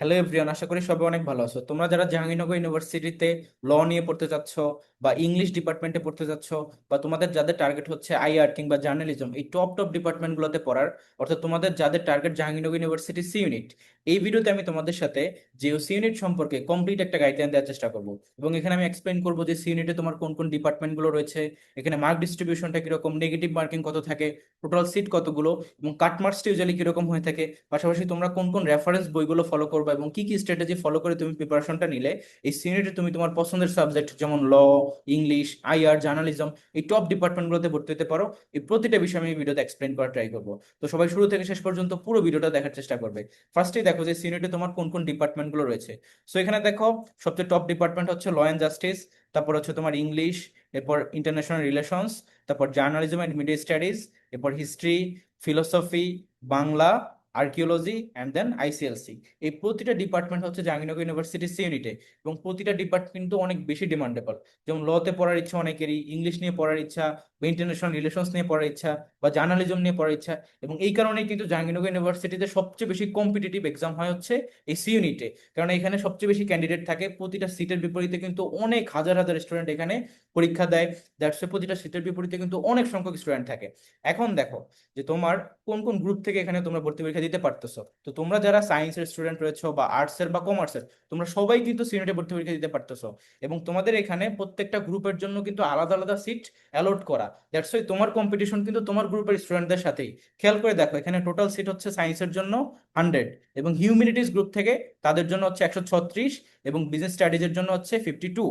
Hello everyone আশা করি সবাই অনেক ভালো আছো। তোমরা যারা জাহাঙ্গীরনগর ইউনিভার্সিটিতে ল নিয়ে পড়তে চাচ্ছ বা ইংলিশ ডিপার্টমেন্টে পড়তে চাচ্ছ বা তোমাদের যাদের টার্গেট হচ্ছে আইআর কিংবা জার্নালিজম এই টপ টপ ডিপার্টমেন্টগুলোতে পড়ার, অর্থাৎ তোমাদের যাদের target Jahangirnagar university C unit এই ভিডিওতে আমি তোমাদের সাথে যে সি ইউনিট সম্পর্কে কমপ্লিট একটা গাইডলাইন দেওয়ার চেষ্টা করব। এবং এখানে আমি এক্সপ্লেন করব যে সি ইউনিটে তোমার কোন কোন ডিপার্টমেন্টগুলো রয়েছে, এখানে মার্ক ডিস্ট্রিবিউশনটা কীরকম নেগেটিভ মার্কিং কত থাকে টোটাল সিট কতগুলো, এবং কাট মার্কসটা ইউজুয়ালি কীরকম হয়ে থাকে, পাশাপাশি তোমরা কোন কোন রেফারেন্স বইগুলো ফলো করবে, এবং কি কি স্ট্র্যাটেজি ফলো করে তুমি প্রিপারেশনটা নিলে, এই সিনিয়রিটি তুমি তোমার পছন্দের সাবজেক্ট যেমন ল ইংলিশ আইআর জার্নালিজম এই টপ ডিপার্টমেন্টগুলোতে ভর্তি হতে পারো। এই প্রতিটা বিষয় আমি ভিডিওতে এক্সপ্লেন করার ট্রাই করব। তো সবাই শুরু থেকে শেষ পর্যন্ত পুরো ভিডিওটা দেখার চেষ্টা করবে। ফার্স্টেই দেখো যে সিনিয়রিটি তোমার কোন কোন ডিপার্টমেন্টগুলো রয়েছে। সো এখানে দেখো সবচেয়ে টপ ডিপার্টমেন্ট হচ্ছে ল অ্যান্ড জাস্টিস তারপর হচ্ছে তোমার ইংলিশ এরপর ইন্টারন্যাশনাল রিলেশনস তারপর জার্নালিজম অ্যান্ড মিডিয়া স্টাডিজ এরপর history philosophy Bangla archaeology and then ICLC এই প্রতিটা ডিপার্টমেন্ট হচ্ছে জাহাঙ্গীরনগর ইউনিভার্সিটি সি ইউনিটে এবং প্রতিটা ডিপার্টমেন্ট কিন্তু অনেক বেশি ডিমান্ডেবল যেমন লতে পড়ার ইচ্ছা অনেকেরই ইংলিশ নিয়ে পড়ার ইচ্ছা বা ইন্টারন্যাশনাল রিলেশনস নিয়ে পড়ার ইচ্ছা বা জার্নালিজম নিয়ে পড়ার ইচ্ছা এবং এই কারণেই কিন্তু জাহাঙ্গীরনগর ইউনিভার্সিটিতে সবচেয়ে বেশি কম্পিটিটিভ এক্সাম হয় হচ্ছে এই সি ইউনিটে কারণ এখানে সবচেয়ে বেশি ক্যান্ডিডেট থাকে, প্রতিটা সিটের বিপরীতে কিন্তু অনেক হাজার হাজার স্টুডেন্ট এখানে পরীক্ষা দেয়। দ্যাটস প্রতিটা সিটের বিপরীতে কিন্তু অনেক সংখ্যক স্টুডেন্ট থাকে। এখন দেখো যে তোমার কোন কোন গ্রুপ থেকে এখানে তোমরা ভর্তি পরীক্ষা দিতে পারতেছো। তো তোমরা যারা সায়েন্সের স্টুডেন্ট রয়েছো বা আর্টসের বা কমার্সের তোমরা সবাই কিন্তু সিনিয়রে ভর্তি পরীক্ষা দিতে পারতেছো। এবং তোমাদের এখানে প্রত্যেকটা গ্রুপের জন্য কিন্তু আলাদা আলাদা সিট অ্যালট করা। দ্যাটস ওয়াই তোমার কম্পিটিশন কিন্তু তোমার গ্রুপের স্টুডেন্টদের সাথেই। খেয়াল করে দেখো, এখানে টোটাল সিট হচ্ছে সায়েন্সের জন্য হান্ড্রেড এবং হিউম্যানিটিস গ্রুপ থেকে তাদের জন্য হচ্ছে একশো ছত্রিশ এবং বিজনেস স্টাডিজের জন্য হচ্ছে ফিফটি টু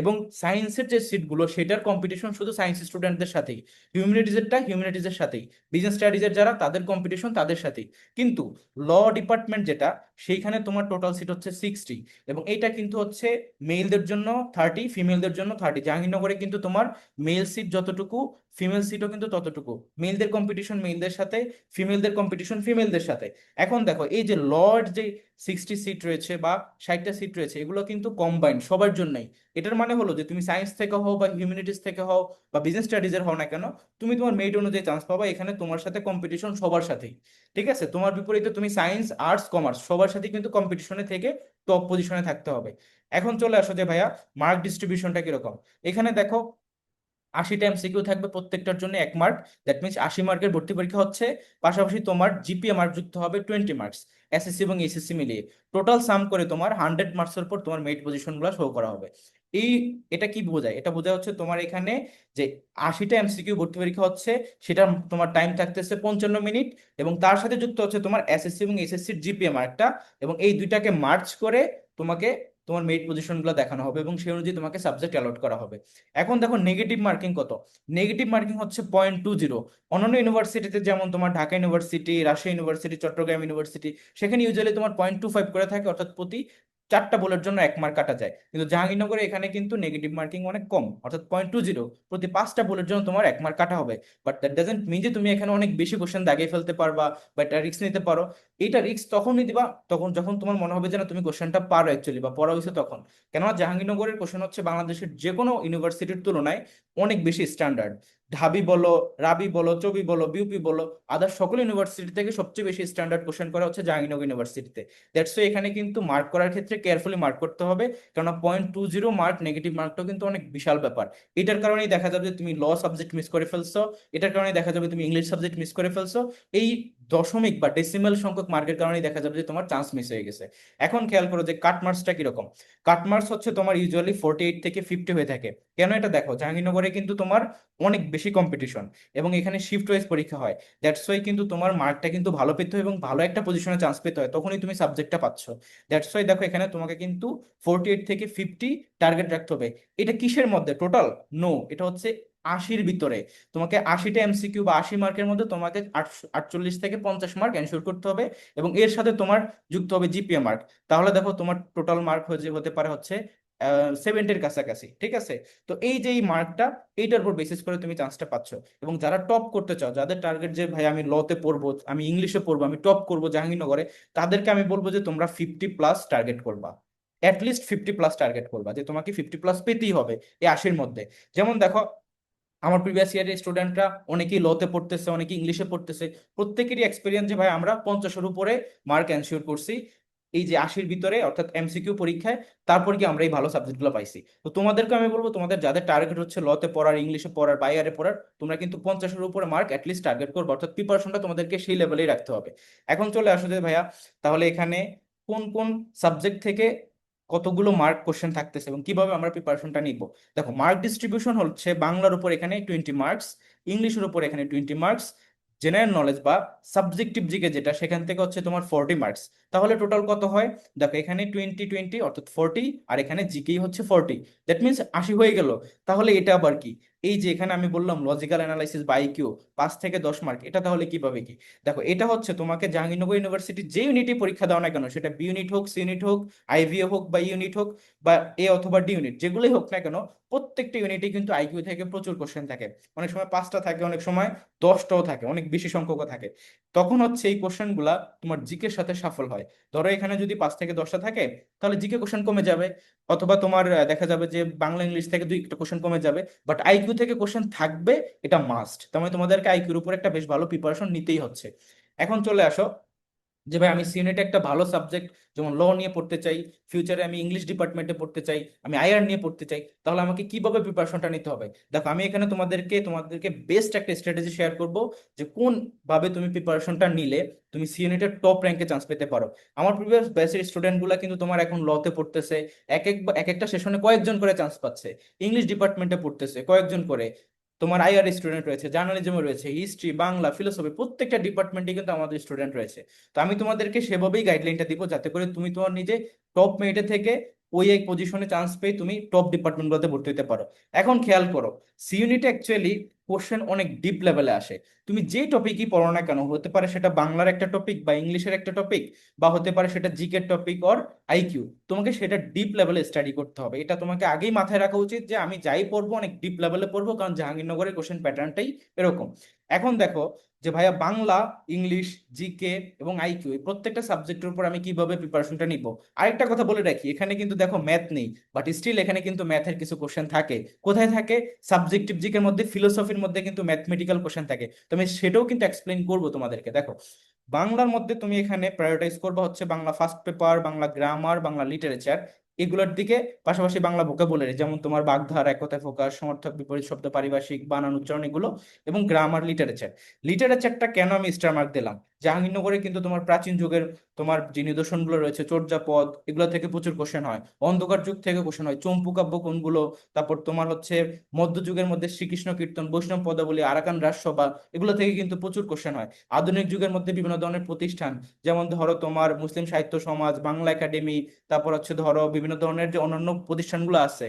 এবং সায়েন্সের যে সিটগুলো সেটার কম্পিটিশন শুধু সায়েন্স স্টুডেন্টদের সাথেই। হিউম্যানিটিজেরটা হিউম্যানিটিজের সাথেই। বিজনেস স্টাডিজের যারা, তাদের কম্পিটিশন তাদের সাথেই। কিন্তু ল ডিপার্টমেন্ট যেটা, সেইখানে তোমার টোটাল সিট হচ্ছে সিক্সটি এবং এইটা কিন্তু হচ্ছে মেলদের জন্য থার্টি ফিমেলদের জন্য থার্টি জাহাঙ্গীরনগরে কিন্তু তোমার মেল সিট যতটুকু ফিমেল সিটও কিন্তু ততটুকু। মেলদের কম্পিটিশন মেলদের সাথে ফিমেলদের কম্পিটিশন ফিমেলদের সাথে। এখন দেখো, এই যে লর্ড যে সিক্সটি সিট রয়েছে বা ষাটটা সিট রয়েছে, এগুলো কিন্তু কম্বাইন্ড সবার জন্যই। এটার মানে হলো যে তুমি সায়েন্স থেকে হও বা হিউম্যানিটিস থেকে হও বা বিজনেস স্টাডিজের হও না কেন, তুমি তোমার মেরিট অনুযায়ী চান্স পাবা, এখানে তোমার সাথে কম্পিটিশন সবার সাথেই। ঠিক আছে? তোমার বিপরীতে তুমি সায়েন্স আর্টস কমার্স সবার সাথে কিন্তু কম্পিটিশনে থেকে টপ পজিশনে থাকতে হবে। এখন চলে আসো যে ভাইয়া মার্ক ডিস্ট্রিবিউশনটা কীরকম? এখানে দেখো আশিটা এমসিকিউ থাকবে প্রত্যেকটার জন্য এক মার্ক দ্যাট মিনস আশি মার্কের ভর্তি পরীক্ষা হচ্ছে, পাশাপাশি তোমার জিপিএ মার্ক যুক্ত হবে টোয়েন্টি মার্কস এসএসসি এবং এসএসসি মিলিয়ে। টোটাল সাম করে তোমার হান্ড্রেড মার্কসের পর তোমার মেরিট পজিশনগুলো শো করা হবে। এই, এটা কি বোঝায়? এটা বোঝায় হচ্ছে তোমার এখানে যে আশিটা এমসিকিউ ভর্তি পরীক্ষা হচ্ছে, সেটা তোমার টাইম থাকতেছে পঞ্চান্ন মিনিট, এবং তার সাথে যুক্ত হচ্ছে তোমার এসএসসি এবং এইচএসসির জিপিএ মার্কটা এবং এই দুইটাকে মার্চ করে তোমাকে তোমার মেরিট পজিশনগুলো দেখানো হবে এবং সেই অনুযায়ী তোমাকে সাবজেক্ট অ্যালট করা হবে। এখন দেখো নেগেটিভ মার্কিং কত? নেগেটিভ মার্কিং হচ্ছে পয়েন্ট টু জিরো অন্যান্য ইউনিভার্সিটিতে যেমন তোমার Dhaka university Rajshahi university Chattogram university সেখানে ইউজুয়ালি তোমার পয়েন্ট টু ফাইভ করে থাকে, অর্থাৎ প্রতি চারটা বলের জন্য এক মার্ক কাটা যায়। কিন্তু জাহাঙ্গীরনগরে এখানে কিন্তু নেগেটিভ মার্কিং অনেক কম, অর্থাৎ পয়েন্ট টু জিরো প্রতি পাঁচটা বলের জন্য তোমার এক মার্ক কাটা হবে। বাট দ্যাট ডাজেন্ট মিন যে তুমি এখানে অনেক বেশি কোশ্চেন দাগিয়ে ফেলতে পারবা বা এটা রিস্ক নিতে পারো। এইটা রিস্ক তখনই দিবা তখন যখন তোমার মনে হবে যে না, তুমি কোশ্চেনটা পারো অ্যাকচুয়ালি বা পড়া হয়েছে তখন। কেননা জাহাঙ্গীরনগরের কোশ্চেন হচ্ছে বাংলাদেশের যে কোনো ইউনিভার্সিটির তুলনায় অনেক বেশি স্ট্যান্ডার্ড ঢাবি বলো, রাবি বলো, চবি বলো, বিউপি বলো আদার সকল ইউনিভার্সিটি থেকে সবচেয়ে বেশি স্ট্যান্ডার্ড কোশ্চেন করা হচ্ছে জাহাঙ্গীরনগর ইউনিভার্সিটিতে দ্যাটস এখানে কিন্তু মার্ক করার ক্ষেত্রে কেয়ারফুলি মার্ক করতে হবে কারণ point two zero mark negative মার্কটাও কিন্তু অনেক বিশাল ব্যাপার। এটার কারণেই দেখা যাবে তুমি ল সাবজেক্ট মিস করে ফেলছো, এটার কারণে দেখা যাবে তুমি ইংলিশ সাবজেক্ট মিস করে ফেলছো। এই দশমিক বা ডেসিমেল সংখ্যক মার্কের কারণেই দেখা যাবে যে তোমার চান্স মিস হয়ে গেছে। এখন খেয়াল করো যে কাট মার্কসটা কীরকম? কাট মার্কস হচ্ছে তোমার ইউজুয়ালি ফোর্টি এইট থেকে ফিফটি হয়ে থাকে। কেন এটা দেখো? জাহাঙ্গীরনগরে কিন্তু তোমার অনেক বেশি কম্পিটিশন এবং এখানে শিফট ওয়াইজ পরীক্ষা হয়। দ্যাটস ওয়াই কিন্তু তোমার মার্কটা কিন্তু ভালো পেতে হয় এবং ভালো একটা পজিশনে চান্স পেতে হয়। তখনই তুমি সাবজেক্টটা পাচ্ছ। দ্যাটস ওয়াই দেখো এখানে তোমাকে কিন্তু ফোর্টি এইট থেকে ফিফটি টার্গেট রাখতে হবে। এটা কিসের মধ্যে? টোটাল নো এটা হচ্ছে আশির ভিতরে। তোমাকে আশিটা এমসিকিউ বা আশি মার্কের মধ্যে তোমাকে আটচল্লিশ থেকে পঞ্চাশ মার্ক এনশিওর করতে হবে এবং এর সাথে তোমার যুক্ত হবে জিপিএ মার্ক। তাহলে দেখো তোমার টোটাল মার্ক হয়ে হতে পারে হচ্ছে সেভেন্টির কাছাকাছি, ঠিক আছে? তো এই যে এই মার্কটা, এইটার উপর বেসিস করে তুমি চান্সটা পাচ্ছ। এবং যারা টপ করতে চাও, যাদের টার্গেট যে, ভাই, আমি লতে পড়ব, আমি ইংলিশে পড়ব, আমি টপ করব জাহাঙ্গীরনগরে তাদেরকে আমি বলব যে, তোমরা ফিফটি প্লাস টার্গেট করবা। At least fifty plus target করবা। যে তোমাকে ফিফটি প্লাস পেতেই হবে এই আশির মধ্যে। যেমন দেখো আমার প্রিভিয়াস ইয়ারের স্টুডেন্টরা অনেকেই লতে পড়তেছে অনেকে ইংলিশে পড়তেছে। প্রত্যেকেরই এক্সপিরিয়েন্স যে ভাই আমরা পঞ্চাশের উপরে মার্ক এনশিওর করছি। এই যে আশির ভিতরে অর্থাৎ এমসিকিউ পরীক্ষায়, তারপর কি আমরা এই ভালো সাবজেক্টগুলো পাইছি। তো তোমাদেরকে আমি বলব, তোমাদের যাদের টার্গেট হচ্ছে লতে পড়ার ইংলিশে পড়ার বাইরে পড়ার, তোমরা কিন্তু পঞ্চাশের উপরে মার্ক অ্যাটলিস্ট টার্গেট করবে। অর্থাৎ প্রিপারেশনটা তোমাদেরকে সেই লেভেলেই রাখতে হবে। এখন চলে আসো যে ভাইয়া, তাহলে এখানে কোন কোন সাবজেক্ট থেকে কতগুলো মার্ক কোশ্চেন থাকতেছে এবং কীভাবে আমরা প্রিপারেশনটা নিব? দেখো মার্ক ডিস্ট্রিবিউশন হচ্ছে বাংলার উপর এখানে টোয়েন্টি মার্কস ইংলিশের উপর এখানে টোয়েন্টি মার্কস জেনারেল নলেজ বা সাবজেক্টিভ জিকে যেটা, সেখান থেকে হচ্ছে তোমার ফোরটি মার্কস তাহলে টোটাল কত হয়? দেখো, এখানে টোয়েন্টি টোয়েন্টি অর্থাৎ ফোরটি আর এখানে জিকেই হচ্ছে ফোরটি দ্যাট মিনস আশি হয়ে গেল। তাহলে এটা আবার কি? এই যে এখানে আমি বললাম লজিক্যাল অ্যানালাইসিস বা আইকিউ পাঁচ থেকে দশ মার্ক এটা তাহলে কীভাবে কি? দেখো, এটা হচ্ছে তোমাকে জাহাঙ্গীরনগর ইউনিভার্সিটি যে ইউনিটে পরীক্ষা দাও না কেন, সেটা বি ইউনিট হোক সি ইউনিট হোক আইভিএ হোক বা ইউনিট হোক বা এ অথবা ডি ইউনিট যেগুলোই হোক না কেন, প্রত্যেকটা ইউনিটে কিন্তু আইকিউ থেকে প্রচুর কোশ্চেন থাকে। অনেক সময় পাঁচটা থাকে, অনেক সময় দশটাও থাকে, অনেক বেশি সংখ্যকও থাকে। তখন হচ্ছে এই কোশ্চেনগুলা তোমার জিকের সাথে সফল হয়। ধরো এখানে যদি পাঁচ থেকে দশটা থাকে, তাহলে জিকে কোশ্চেন কমে যাবে। অথবা তোমার দেখা যাবে যে বাংলা, ইংলিশ থেকে দুই একটা কোশ্চেন কমে যাবে বাট আইকিউ থেকে কোশ্চেন থাকবে, এটা মাস্ট তার মানে তোমাদেরকে আইকিউর উপর একটা বেশ ভালো প্রিপারেশন নিতেই হচ্ছে। এখন চলে আসো যে ভাই আমি সিউনেটে একটা ভালো সাবজেক্ট যেমন ল নিয়ে পড়তে চাই ফিউচারে আমি ইংলিশ ডিপার্টমেন্টে পড়তে চাই, আমি আইআর নিয়ে পড়তে চাই, তাহলে আমাকে কীভাবে প্রিপারেশনটা নিতে হবে? দেখো, আমি এখানে তোমাদেরকে তোমাদেরকে বেস্ট একটা স্ট্র্যাটেজি শেয়ার করব যে কোন ভাবে তুমি প্রিপারেশনটা নিলে তুমি সিউনেটের টপ র্যাঙ্কে চান্স পেতে পারো। আমার প্রিভিয়াস ব্যাচের স্টুডেন্টগুলো কিন্তু তোমার এখন লতে পড়তেছে, এক এক এক একটা সেশনে কয়েকজন করে চান্স পাচ্ছে ইংলিশ ডিপার্টমেন্টে পড়তেছে, কয়েকজন করে। তোমার আইআর স্টুডেন্ট রয়েছে জার্নালিজমে রয়েছে হিস্ট্রি বাংলা ফিলোসফি প্রত্যেকটা ডিপার্টমেন্টে কিন্তু আমাদের স্টুডেন্ট রয়েছে। তো আমি তোমাদেরকে সেভাবেই গাইডলাইনটা দিব যাতে করে তুমি তোমার নিজে টপ মেরিটে থেকে ওই এক পজিশনে চান্স পেয়ে তুমি টপ ডিপার্টমেন্টগুলোতে ভর্তি হতে পারো। এখন খেয়াল করো সি ইউনিট অ্যাকচুয়ালি কোশ্চেন অনেক ডিপ লেভেলে আসে। তুমি যে টপিকই পড়ো না কেন, হতে পারে সেটা বাংলার একটা টপিক বা ইংলিশের একটা টপিক বা হতে পারে সেটা জিকের টপিক অর আইকিউ তোমাকে সেটা ডিপ লেভেলে স্টাডি করতে হবে। এটা তোমাকে আগেই মাথায় রাখা উচিত যে আমি যাই পড়ব অনেক ডিপ লেভেলে পড়ব, কারণ জাহাঙ্গীরনগরের কোশ্চেন প্যাটার্নটাই এরকম। এখন দেখো যে ভাইয়া বাংলা, ইংলিশ জিকে এবং আইকিউ এই প্রত্যেকটা সাবজেক্টের উপর আমি কীভাবে প্রিপারেশনটা নিব? আরেকটা কথা বলে রাখি, এখানে কিন্তু দেখো ম্যাথ নেই বাট স্টিল এখানে কিন্তু ম্যাথের কিছু কোশ্চেন থাকে। কোথায় থাকে? সাবজেক্টিভ জিকের মধ্যে ফিলোসফির মধ্যে কিন্তু ম্যাথমেটিক্যাল কোশ্চেন থাকে। তো আমি সেটাও কিন্তু এক্সপ্লেন করব তোমাদেরকে। দেখো, বাংলার মধ্যে তুমি এখানে প্রায়োরিটাইজ করবে হচ্ছে Bangla first paper Bangla grammar Bangla literature এগুলোর দিকে, পাশাপাশি বাংলা ভোকাবুলারি যেমন তোমার বাগধারা একতা ফোকাস, সমর্থক, বিপরীত শব্দ, পারিভাষিক, বানান, উচ্চারণ এগুলো, এবং গ্রামার লিটারেচার লিটারেচারটা কেন আমি স্টার মার্ক দিলাম? জাহাঙ্গীরনগরে কিন্তু তোমার প্রাচীন যুগের তোমার যে নিদর্শনগুলো রয়েছে, চর্যাপদ, এগুলো থেকে প্রচুর কোশ্চেন হয়। অন্ধকার যুগ থেকে কোশ্চেন হয়। চম্পু কাব্য কোনগুলো? তারপর তোমার হচ্ছে মধ্যযুগের মধ্যে শ্রীকৃষ্ণ কীর্তন, বৈষ্ণব পদাবলী, আরাকান রাজসভা, এগুলো থেকে কিন্তু প্রচুর কোশ্চেন হয়। আধুনিক যুগের মধ্যে বিভিন্ন ধরনের প্রতিষ্ঠান, যেমন ধরো তোমার মুসলিম সাহিত্য সমাজ, বাংলা একাডেমি, তারপর হচ্ছে ধরো বিভিন্ন ধরনের যে অন্যান্য প্রতিষ্ঠানগুলো আছে,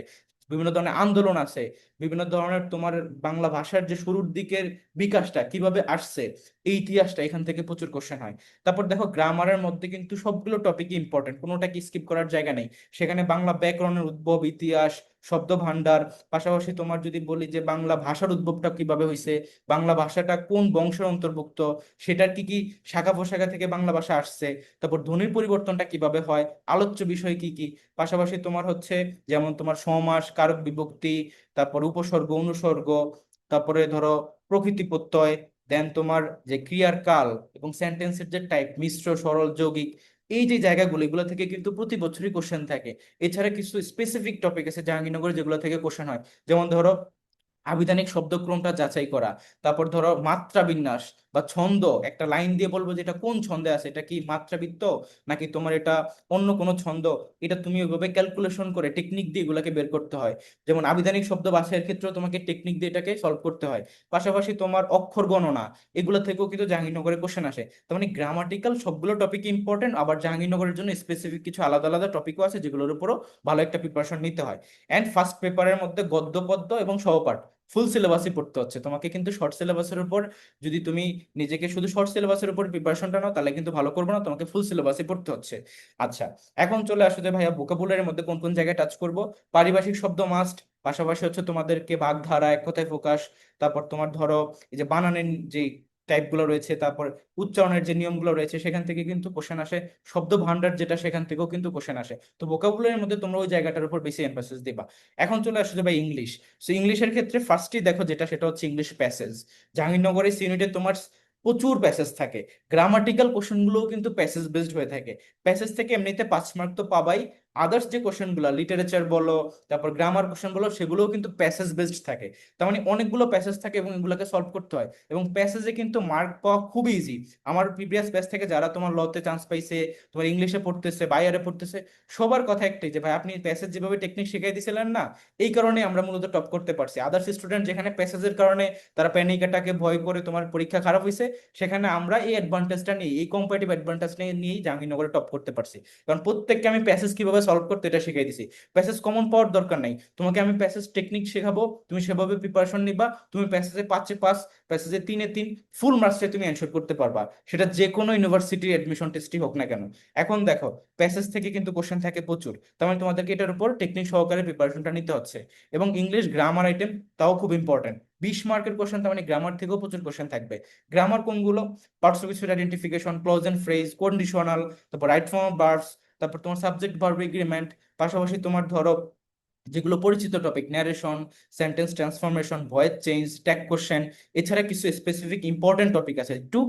বিভিন্ন ধরনের আন্দোলন আছে বিভিন্ন ধরনের তোমার বাংলা ভাষার যে শুরুর দিকের বিকাশটা কীভাবে আসছে, এই ইতিহাসটা এখান থেকে প্রচুর কোশ্চেন হয়। তারপর দেখো গ্রামারের মধ্যে কিন্তু সবগুলো টপিকই ইম্পর্টেন্ট কোনোটা কি স্কিপ করার জায়গা নেই। সেখানে বাংলা ব্যাকরণের উদ্ভব, ইতিহাস শব্দ ভান্ডার পাশাপাশি তোমার যদি বলি যে বাংলা ভাষার উদ্ভবটা কীভাবে হয়েছে বাংলা ভাষাটা কোন বংশের অন্তর্ভুক্ত, সেটার কি কি শাখা প্রশাখা থেকে বাংলা ভাষা আসছে, তারপর ধ্বনির পরিবর্তনটা কীভাবে হয়, আলোচ্য বিষয় কি কি, পাশাপাশি তোমার হচ্ছে যেমন তোমার সমাস, কারক বিভক্তি তারপর উপসর্গ, অনুসর্গ, তারপরে ধরো প্রকৃতি প্রত্যয় দেন তোমার যে ক্রিয়ার কাল এবং সেন্টেন্সের যে টাইপ মিশ্র, সরল, যৌগিক, এই যে জায়গাগুলো, এগুলো থেকে কিন্তু প্রতি বছরই কোশ্চেন থাকে। এছাড়া কিছু স্পেসিফিক টপিক আছে জাহাঙ্গীরনগরে যেগুলো থেকে কোশ্চেন হয়। যেমন ধরো আবিধানিক শব্দক্রমটা যাচাই করা, তারপর ধরো মাত্রা বিন্যাস বা ছন্দ, একটা লাইন দিয়ে বলব যে এটা কোন ছন্দে আছে? এটা কি মাত্রাবৃত্ত? নাকি তোমার এটা অন্য কোনো ছন্দ? এটা তুমি ওইভাবে ক্যালকুলেশন করে টেকনিক দিয়ে এগুলাকে বের করতে হয়। যেমন আবিধানিক শব্দ বাছাইয়ের ক্ষেত্রেও তোমাকে টেকনিক দিয়ে এটাকে সলভ করতে হয়। পাশাপাশি তোমার অক্ষর গণনা, এগুলো থেকেও কিন্তু জাহাঙ্গীরনগরে কোশ্চেন আসে। তার মানে গ্রামাটিক্যাল সবগুলো টপিক ইম্পর্টেন্ট আবার জাহাঙ্গীরনগরের জন্য স্পেসিফিক কিছু আলাদা আলাদা টপিকও আছে যেগুলোর উপরও ভালো একটা প্রিপারেশন নিতে হয়। অ্যান্ড ফার্স্ট পেপারের মধ্যে গদ্য পদ্য এবং সহপাঠ। ফুল সিলেবাসই পড়তে হচ্ছে। তোমাকে কিন্তু শর্ট সিলেবাসের উপর যদি তুমি নিজেকে শুধু শর্ট সিলেবাসের উপর প্রিপারেশনটা নাও, তাহলে কিন্তু ভালো করব না, তোমাকে ফুল সিলেবাসই পড়তে হচ্ছে। আচ্ছা এখন চলে আসো যে ভাইয়া ভোকাবুলারির মধ্যে কোন কোন জায়গায় টাচ করব? পারিভাষিক শব্দ মাস্ট পাশাপাশি হচ্ছে তোমাদেরকে বাগধারা, এক কথায় ফোকাস তারপর তোমার ধরো এই যে বানানের যে টাইপগুলো রয়েছে, তারপর উচ্চারণের যে নিয়মগুলো রয়েছে, সেখান থেকে কিন্তু কোশ্চেন আসে। শব্দ ভান্ডার যেটা, সেখান থেকেও কিন্তু কোশ্চেন আসে। তো ভোকাবুলারির মধ্যে তোমরা ওই জায়গাটার উপর বেশি এমফাসিস দিবা। এখন চলে আসো যে ভাই ইংলিশ সো ইংলিশের ক্ষেত্রে ফার্স্টই দেখো যেটা, সেটা হচ্ছে ইংলিশ প্যাসেজ জাহাঙ্গীরনগরের ইউনিটে তোমার প্রচুর প্যাসেজ থাকে। গ্রামাটিক্যাল কোশ্চেনগুলোও কিন্তু প্যাসেজ বেসড হয়ে থাকে। প্যাসেজ থেকে এমনিতে পাঁচ মার্ক তো পাবাই। আদার্স যে কোশ্চেনগুলো লিটারেচার বলো, তারপর গ্রামার কোশ্চেন বলো, সেগুলোও কিন্তু প্যাসেজ বেসড থাকে। তার মানে অনেকগুলো প্যাসেজ থাকে এবং এগুলোকে সলভ করতে হয়। এবং প্যাসেজে কিন্তু মার্ক পাওয়া খুব ইজি আমার প্রিভিয়াস ব্যাচ থেকে যারা তোমার লতে চান্স পাইছে, তোমার ইংলিশে পড়তেছে বাইরে পড়তেছে, সবার কথা একটাই যে, ভাই, আপনি প্যাসেজ যেভাবে টেকনিক শিখাই দিয়েছিলেন না, এই কারণে আমরা মূলত টপ করতে পারছি। আদার্স স্টুডেন্ট যেখানে প্যাসেজের কারণে তারা প্যানিক অ্যাটাকে ভয় করে তোমার পরীক্ষা খারাপ হয়েছে সেখানে আমরা এই অ্যাডভান্টেজটা নিয়ে, এই কম্পারেটিভ অ্যাডভান্টেজ নিয়ে জাহাঙ্গীরনগরে টপ করতে পারছি। কারণ প্রত্যেককে আমি প্যাসেজ কীভাবে সলভ করতে এটা শিখাই দিছি। প্যাসেজ কমন পাওয়ার দরকার নাই। তোমাকে আমি প্যাসেজ টেকনিক শেখাবো, তুমি সেভাবে প্রিপারেশন নিবা, তুমি প্যাসেজে পাঁচে পাস প্যাসেজে তিনে তিন ফুল মার্কসে তুমি অ্যানসার করতে পারবা। সেটা যে কোনো ইউনিভার্সিটির অ্যাডমিশন টেস্টই হোক না কেন। এখন দেখো প্যাসেজ থেকে কিন্তু কোশ্চেন থাকে প্রচুর। তার মানে তোমাদেরকে এটার উপর টেকনিক সহকারে প্রিপারেশনটা নিতে হচ্ছে। এবং ইংলিশ গ্রামার আইটেম তাও খুব ইম্পর্টেন্ট বিশ মার্কের কোশ্চেন তার মানে গ্রামার থেকেও প্রচুর কোশ্চেন থাকবে। গ্রামার কোনগুলো? Parts of speech identification clause and phrase conditional তারপর রাইট ফর্ম অফ ভার্বস তারপর তোমার সাবজেক্ট ভার্ব এগ্রিমেন্ট পাশাপাশি তোমার ধরো যেগুলো পরিচিত topic narration sentence transformation voice change tag question এছাড়া কিছু স্পেসিফিক ইম্পর্টেন্ট টপিক আছে। টু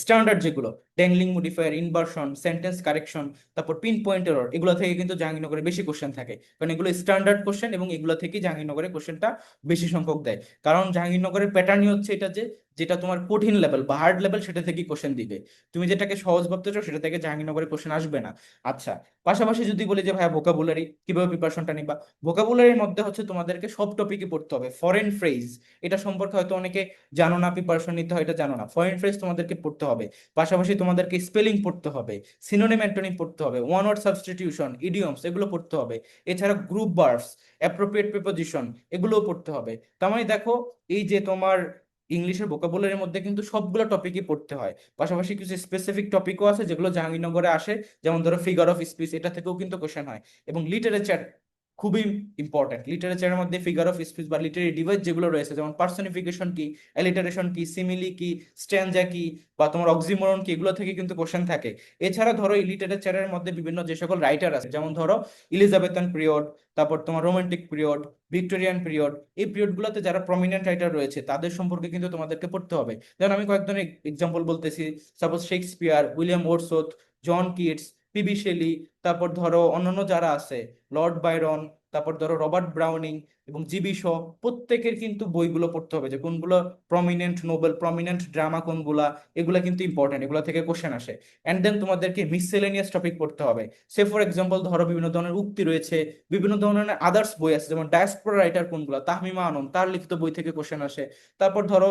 স্ট্যান্ডার্ড যেগুলো dangling modifier inversion sentence correction তারপর পিন পয়েন্ট এরর এগুলো থেকে কিন্তু জাহাঙ্গীরনগরে বেশি কোশ্চেন থাকে। কারণ এগুলো স্ট্যান্ডার্ড কোশ্চেন এবং এগুলো থেকেই জাহাঙ্গীরনগরে কোশ্চেনটা বেশি সংখ্যক দেয়। কারণ জাহাঙ্গীরনগরের প্যাটার্নই হচ্ছে এটা যে যেটা তোমার কঠিন লেভেল বা হার্ড লেভেল সেটা থেকেই কোশ্চেন দিবে। তুমি যেটাকে সহজ ভাবতেছো সেটা থেকে জাহাঙ্গীরনগরের কোশ্চেন আসবে না। আচ্ছা পাশাপাশি যদি বলি যে, ভাইয়া ভোকাবুলারি কীভাবে প্রিপারেশনটা নিবা? ভোকাবুলারির মধ্যে হচ্ছে তোমাদেরকে সব টপিকই পড়তে হবে। ফরেন ফ্রেজ এটা সম্পর্কে হয়তো অনেকে জানো না প্রিপারেশন নিতে হয়, এটা জানো না। ফরেন ফ্রেজ তোমাদেরকে পড়তে হবে। পাশাপাশি তোমাদেরকে স্পেলিং পড়তে হবে সিনোনিম অ্যান্টোনিম পড়তে হবে ওয়ান ওয়ার্ড সাবস্টিটিউশন ইডিয়মস এগুলো পড়তে হবে। এছাড়া গ্রুপ বার্বস অ্যাপ্রোপ্রিয়েট প্রিপোজিশন এগুলোও পড়তে হবে। তার মানে দেখো, এই যে তোমার ইংলিশের ভোকাবুলারির মধ্যে কিন্তু সবগুলো টপিকই পড়তে হয়। পাশাপাশি কিছু স্পেসিফিক টপিকও আছে যেগুলো জাহাঙ্গীরনগরে আসে। যেমন ধরো ফিগার অফ স্পিচ এটা থেকেও কিন্তু কোশ্চেন হয়। এবং লিটারেচার খুবই ইম্পর্টেন্ট লিটারেচারের মধ্যে ফিগার অফ স্পিচ বা লিটারি ডিভাইস যেগুলো রয়েছে, যেমন পার্সনিফিকেশন কি অ্যালিটারেশন কি সিমিলি কি স্ট্যান্ডা কি, বা তোমার অক্সিমরন কি, এগুলো থেকে কিন্তু কোশ্চেন থাকে। এছাড়া ধরো এই লিটারেচারের মধ্যে বিভিন্ন যে সকল রাইটার আছে, যেমন ধরো ইলিজাবেথান পিরিয়ড তারপর তোমার রোমান্টিক পিরিয়ড ভিক্টোরিয়ান পিরিয়ড। এই পিরিয়ডগুলোতে যারা প্রমিনেন্ট রাইটার রয়েছে, তাদের সম্পর্কে কিন্তু তোমাদেরকে পড়তে হবে। যেমন আমি কয়েকজনের এক্সাম্পল বলতেছি। Suppose Shakespeare William Wordsworth John Keats PB Shelley তারপর ধরো অন্যান্য যারা আছে লর্ড বাইরন তারপর ধরো রবার্ট ব্রাউনিং এবং জিবি শ, প্রত্যেকের কিন্তু বইগুলো পড়তে হবে যে কোনগুলো প্রমিনেন্ট নোবেল প্রমিনেন্ট ড্রামা কোনগুলা, এগুলো কিন্তু ইম্পর্টেন্ট এগুলো থেকে কোশ্চেন আসে। অ্যান্ড দেন তোমাদেরকে মিসেলেনিয়াস টপিক পড়তে হবে। সে ফর এক্সাম্পল ধরো বিভিন্ন ধরনের উক্তি রয়েছে, বিভিন্ন ধরনের আদার্স বই আছে, যেমন ডায়াসপোরা রাইটার কোনগুলো, তাহমিমা আনন্দ, তার লিখিত বই থেকে কোশ্চেন আসে। তারপর ধরো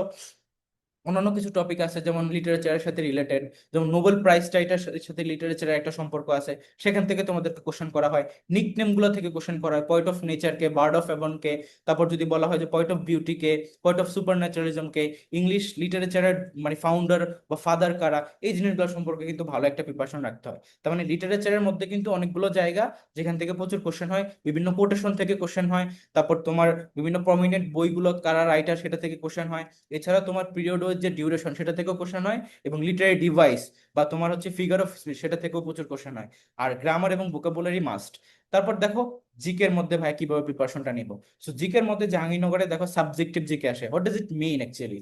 অন্যান্য কিছু টপিক আছে, যেমন লিটারেচারের সাথে রিলেটেড যেমন নোবেল প্রাইজটা এটার সাথে লিটারেচারের একটা সম্পর্ক আছে, সেখান থেকে তোমাদেরকে কোশ্চেন করা হয়। নিকনেমগুলো থেকে কোশ্চেন করা হয় পয়েন্ট অফ নেচারকে বার্ড অফ এভনকে তারপর যদি বলা হয় যে পয়েন্ট অফ বিউটিকে পয়েন্ট অফ সুপার ন্যাচারালিজমকে ইংলিশ লিটারেচারের মানে ফাউন্ডার বা ফাদার কারা, এই জিনিসগুলো সম্পর্কে কিন্তু ভালো একটা প্রিপারেশন রাখতে হয়। তার মানে লিটারেচারের মধ্যে কিন্তু অনেকগুলো জায়গা, যেখান থেকে প্রচুর কোশ্চেন হয়, বিভিন্ন কোটেশন থেকে কোশ্চেন হয়, তারপর তোমার বিভিন্ন প্রমিনেন্ট বইগুলো কারা রাইটার সেটা থেকে কোশ্চেন হয়। এছাড়া তোমার পিরিয়ড যে ডিউরেশন সেটা থেকেও কোশ্চেন হয় এবং লিটারি ডিভাইস বা তোমার হচ্ছে ফিগার অফ স্পিচ সেটা থেকেও প্রচুর কোশ্চেন হয়। আর গ্রামার এবং ভোকাবুলারি মাস্ট তারপর দেখো জিকের মধ্যে ভাই কীভাবে প্রিপারেশনটা নিব? সো জিকের মধ্যে জাহাঙ্গীরনগরে দেখো সাবজেক্টিভ জিকে আসে। What does it mean actually